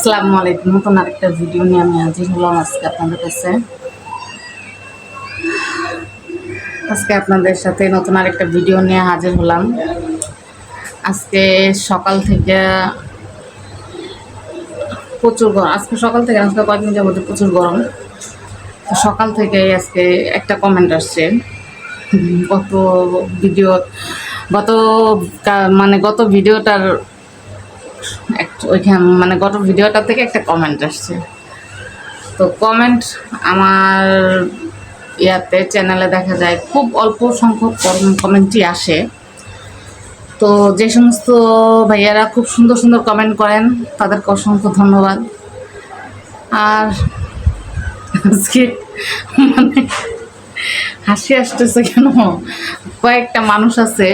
আসসালামু আলাইকুম। নতুন আরেকটা ভিডিও নিয়ে আমি হাজির হলাম আজকে আপনাদের কাছে। আজকে আপনাদের সাথে নতুন আরেকটা ভিডিও নিয়ে হাজির হলাম। আজকে সকাল থেকে প্রচুর গরম। আজকে সকাল থেকে আজকে কয়েকদিন যাবত প্রচুর গরম। সকাল থেকে আজকে একটা কমেন্ট আসছে। গত ভিডিও গত মানে গত ভিডিওটার ওইখান মানে গত ভিডিওটা থেকে একটা কমেন্ট আসছে। তো কমেন্ট আমার ইয়াতে চ্যানেলে দেখা যায়, খুব অল্প সংখ্যক কমেন্টই আসে। তো যে সমস্ত ভাইয়ারা খুব সুন্দর সুন্দর কমেন্ট করেন, তাদেরকে অসংখ্য ধন্যবাদ। আর আজকে মানে হাসি আসতেছে কেন? কয়েকটা মানুষ আছে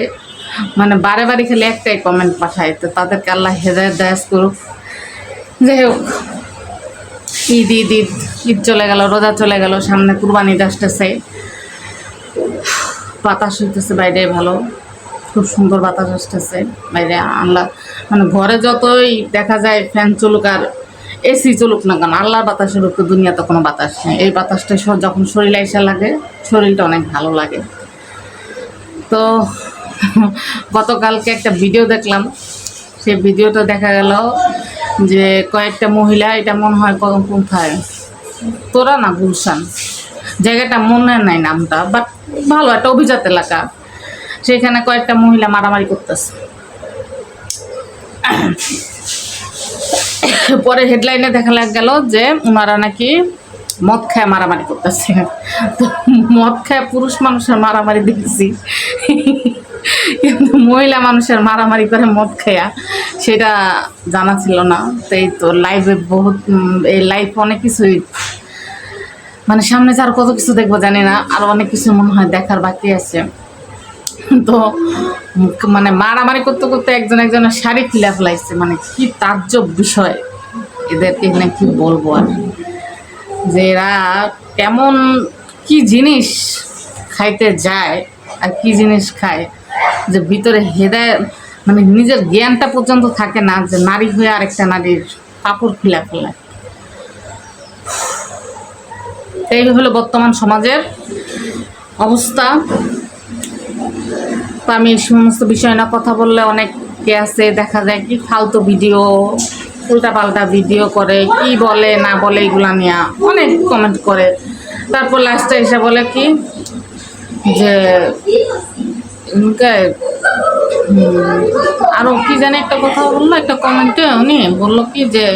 মানে বারে বারে খেলে একটাই কমেন্ট পাঠায়, তো তাদেরকে আল্লাহ হেদায়ত দায়াস করুক। যাই হোক, ঈদ ঈদ ঈদ ঈদ চলে গেল, রোজা চলে গেল, সামনে কুরবানি আসতেছে বাতাস হইতেছে বাইরে ভালো, খুব সুন্দর বাতাস আসতেছে বাইরে। আল্লাহ মানে ঘরে যতই দেখা যায় ফ্যান চলুক আর এসি চলুক না কেন, আল্লাহর বাতাসের উপর দুনিয়াতে কোনো বাতাস নেই। এই বাতাসটা যখন শরীরে এসে লাগে, শরীরটা অনেক ভালো লাগে। তো গতকালকে একটা ভিডিও দেখলাম। সে ভিডিওটা দেখা গেল যে কয়েকটা মহিলা, এটা মনে হয় কোথায়? তোরা না গুলশান। জায়গাটা মনে নাই নামটা বাট ভালো একটা অভিজাত এলাকা। সেখানে কয়েকটা মহিলা মারামারি করতেছে। পরে হেডলাইনে দেখা লাগ গেল যে ওনারা নাকি মদ খায় মারামারি করতেছে। মদ খায় পুরুষ মানুষের মারামারি দেখছি। কিন্তু মহিলা মানুষের মারামারি করে মদ খায়া, সেটা জানা ছিল না। তো এই তো লাইভে বহুত এই লাইভ অনেক কিছুই মানে সামনে আর কত কিছু দেখব জানি না, আর অনেক কিছু মনে হয় দেখার বাকি আছে। তো মানে মারামারি করতে করতে একজন একজনের শাড়ি খুলে ফেলাইছে মানে কি তাজ্জব বিষয়। এদেরকে এখানে কি বলব আর? যে এরা কেমন, কি জিনিস খাইতে যায় আর কি জিনিস খায়? যে ভিতরে হেদায় মানে নিজের জ্ঞানটা পর্যন্ত থাকে না, যে নারী হয়ে আরেকটা নারীর কাপড় খুলে ফেলায় এই হলো বর্তমান সমাজের অবস্থা। তো আমি এই সমস্ত বিষয় না কথা বললে অনেকে আছে, দেখা যায় কি ফালতু ভিডিও, উল্টাপাল্টা ভিডিও করে, কি বলে, না বলে, এগুলা নিয়ে অনেক কমেন্ট করে। তারপর লাস্টে এসে বলে কি, যে উনকে, উম, আরও কি জানি একটা কথা বলল একটা কমেন্টে উনি বলল কি যে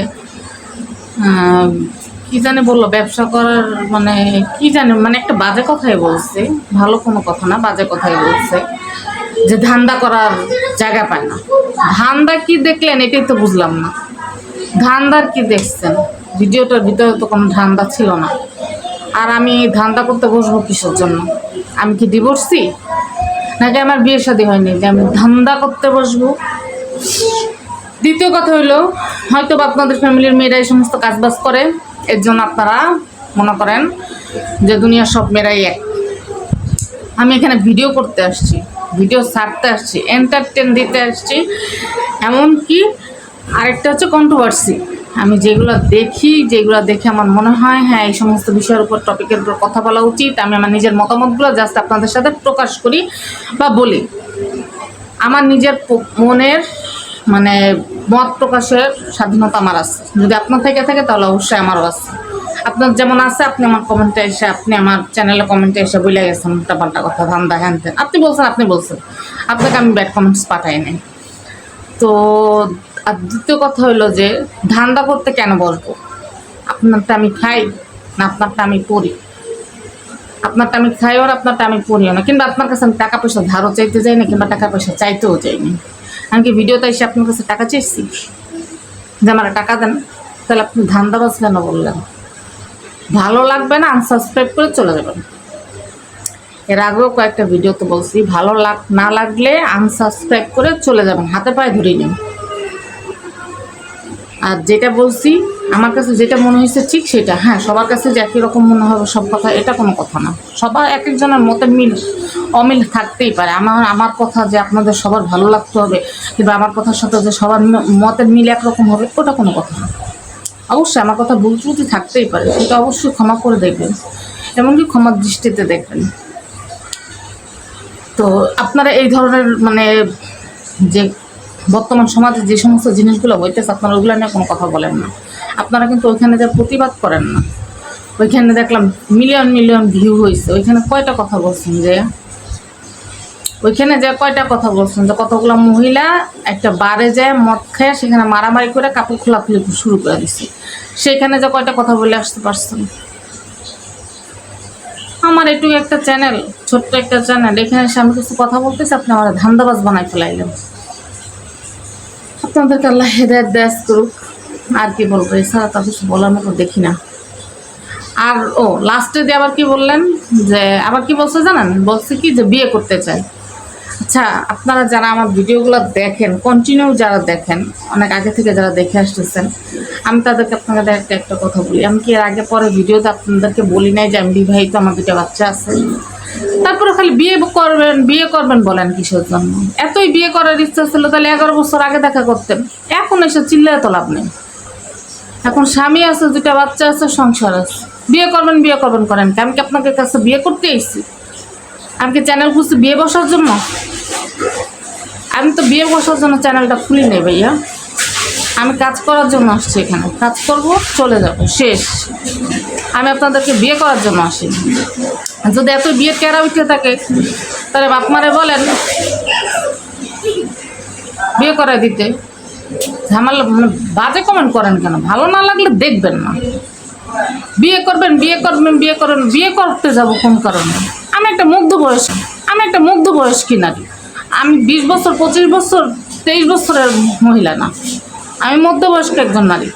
কি জানি বলল ব্যবসা করার মানে কি জানে মানে একটা বাজে কথাই বলছে ভালো কোনো কথা না বাজে কথাই বলছে যে ধান্দা করার জায়গা পায় না। ধান্দা কি দেখলেন এটাই তো বুঝলাম না। ধান্দার কি দেখছেন? ভিডিওটার ভিতরে তো কোনো ধান্দা ছিল না। আর আমি ধান্দা করতে বসবো কিসের জন্য? আমি কি ডিভোর্সি নাকি আমার বিয়ে শাদী হয়নি? যে আমি ধান্দা করতে বসবো। দ্বিতীয় কথা হইল, হয়তো বা আপনাদের ফ্যামিলির মেয়েরা এই সমস্ত কাজবাজ করে। এর জন্য আপনারা মনে করেন যে দুনিয়ার সব মেয়েরাই এক। আমি এখানে ভিডিও করতে আসছি, ভিডিও ছাড়তে আসছি এন্টারটেন দিতে আসছি। এমনকি আরেকটা হচ্ছে কন্ট্রোভার্সি আমি যেগুলো দেখি, যেগুলো দেখে আমার মনে হয় হ্যাঁ এই সমস্ত বিষয়ের উপর টপিকের উপর কথা বলা উচিত। আমি আমার নিজের মতামতগুলো জাস্ট আপনাদের সাথে প্রকাশ করি বা বলি। আমার নিজের মনের মানে মত প্রকাশের স্বাধীনতা আমার আছে। যদি আপনার থেকে থাকে, তাহলে অবশ্যই আমারও আছে। আপনার যেমন আছে, আপনি আমার কমেন্টে এসে, আপনি আমার চ্যানেলে কমেন্টে এসে বলে গেছেন, উল্টা পাল্টা কথা, ধান্দা হ্যান আপনি বলছেন আপনি বলছেন। আপনাকে আমি ব্যাড কমেন্টস পাঠাই নাই। তো আর দ্বিতীয় কথা হলো যে ধান্দা করতে কেন বসবো আপনারটা আমি খাই না আপনারটা আমি পড়ি। আপনারটা আমি খাইও আর আপনারটা আমি পড়িও না। কিংবা আপনার কাছে আমি টাকা পয়সা ধারও চাইতে যাই না, কিংবা টাকা পয়সা চাইতেও যাইনি আমি কি ভিডিওতে এসে আপনার কাছে টাকা চেয়েছি যে আমার টাকা দেন, তাহলে আপনি ধান্দাবাজ কেন বললেন। ভালো লাগবে না আনসাবস্ক্রাইব করে চলে যাবেন। এর আগেও কয়েকটা ভিডিওতে বলছি, ভালো লাগ, না লাগলে আনসাবস্ক্রাইব করে চলে যাবেন, হাতে পায়ে ধরে নিন। আর যেটা বলছি, আমার কাছে যেটা মনে হয়েছে ঠিক সেটা। হ্যাঁ সবার কাছে যে একই রকম মনে হবে সব কথা, এটা কোনো কথা না। সবার এক একজনের মতে মিল, অমিল থাকতেই পারে। আমার আমার কথা যে আপনাদের সবার ভালো লাগতে হবে কিংবা আমার কথার সাথে যে সবার মতের মিল একরকম হবে, ওটা কোনো কথা না। অবশ্যই আমার কথা ভুল ত্রুটি থাকতেই পারে, সেটা অবশ্যই ক্ষমা করে দেখবেন, এমনকি ক্ষমার দৃষ্টিতে দেখবেন। তো আপনারা এই ধরনের মানে যে বর্তমান সমাজে যে সমস্ত জিনিসগুলো হইতেছে, আপনারা ওইগুলো নিয়ে কোনো কথা বলেন না। আপনারা কিন্তু ওইখানে যে প্রতিবাদ করেন না। ওইখানে দেখলাম মিলিয়ন মিলিয়ন ভিউ হয়েছে ওইখানে কয়টা কথা বলছেন যে? ওইখানে যে কয়টা কথা বলছেন যে, কতগুলো মহিলা একটা বারে যায় মদ খেয়ে সেখানে মারামারি করে কাপড় খোলাখুলি শুরু করে দিচ্ছে সেখানে যে কয়টা কথা বলে আসতে পারছেন? আমার এটুকু একটা চ্যানেল ছোট্ট একটা চ্যানেল এখানে এসে আমি কিছু কথা বলতেছি, আপনি আমার ধান্দাবাজ বানাই ফেলাইলেন। আপনাদেরকে আল্লাহ হেদায়ত দেয়াস করুক। আর কি বলব, এছাড়া তা কিছু বলার মতো দেখি না। আর, ও লাস্টে দিয়ে আবার কি বললেন? যে, আবার কি বলছে জানেন? বলছে কি যে, বিয়ে করতে চায় আচ্ছা আপনারা যারা আমার ভিডিওগুলো দেখেন কন্টিনিউ যারা দেখেন, অনেক আগে থেকে যারা দেখে আসতেছেন, আমি তাদেরকে আপনাদের একটা একটা কথা বলি। আমি কি এর আগে পরে ভিডিওতে আপনাদেরকে বলি নাই যে আমি বিবাহিত, আমার দুটো বাচ্চা আছে? তারপরে খালি বিয়ে করবেন বিয়ে করবেন বলেন কিসের জন্য? এতই বিয়ে করার ইচ্ছা ছিল, তাহলে এগারো বছর আগে দেখা করতেন। এখন এসে চিল্লায় তো লাভ নেই। এখন স্বামী আছে দুটা বাচ্চা আছে, সংসার আছে। বিয়ে করবেন বিয়ে করবেন করেন আমি কি আপনাকে কাছে বিয়ে করতে এসেছি? আমি কি চ্যানেল খুঁজছি বিয়ে বসার জন্য? আমি তো বিয়ে বসার জন্য চ্যানেলটা খুলি নেই ভাইয়া। আমি কাজ করার জন্য আসছি এখানে। কাজ করব, চলে যাব। শেষ। আমি আপনাদেরকে বিয়ে করার জন্য আসি। যদি এত বিয়ে কেরা উঠে থাকে, তাহলে বাপমারে বলেন, বিয়ে করে দিতে। ঝামেলা মানে বাজে কমেন্ট করেন কেন? ভালো না লাগলে দেখবেন না। বিয়ে করবেন বিয়ে করবেন বিয়ে করবেন, বিয়ে করতে যাব কোন কারণে? আমি একটা মুগ্ধ বয়স, আমি একটা মুগ্ধ বয়স নারী আমি বিশ বছর, পঁচিশ বছর, তেইশ বছরের মহিলা না। আমি মধ্যবয়স্ক একজন নারী।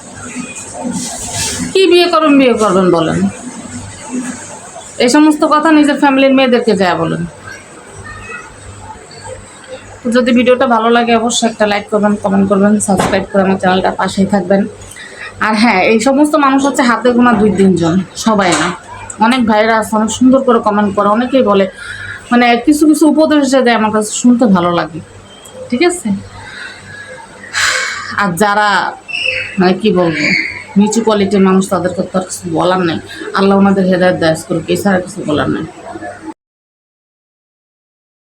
কি বিয়ে করবেন বিয়ে করবেন বলেন? এই সমস্ত কথা নিজের ফ্যামিলির মেয়েদেরকে যায় বলেন। যদি ভিডিওটা ভালো লাগে, অবশ্যই একটা লাইক করবেন কমেন্ট করবেন সাবস্ক্রাইব করে আমার চ্যানেলটা পাশেই থাকবেন। আর হ্যাঁ এই সমস্ত মানুষ হচ্ছে হাতে গোনা দুই তিনজন, সবাই না। অনেক ভাইরা আছে, অনেক সুন্দর করে কমেন্ট করে, অনেকেই বলে মানে কিছু কিছু উপদেশ দেয়, আমার কাছে শুনতে ভালো লাগে। ঠিক আছে? আর যারা মানে কি বলব, নিচু কোয়ালিটির মানুষ তাদেরকে তো আর কিছু বলার নেই। আল্লাহ ওনাদের হেদায়ত দায়স করুক এছাড়া কিছু বলার নেই।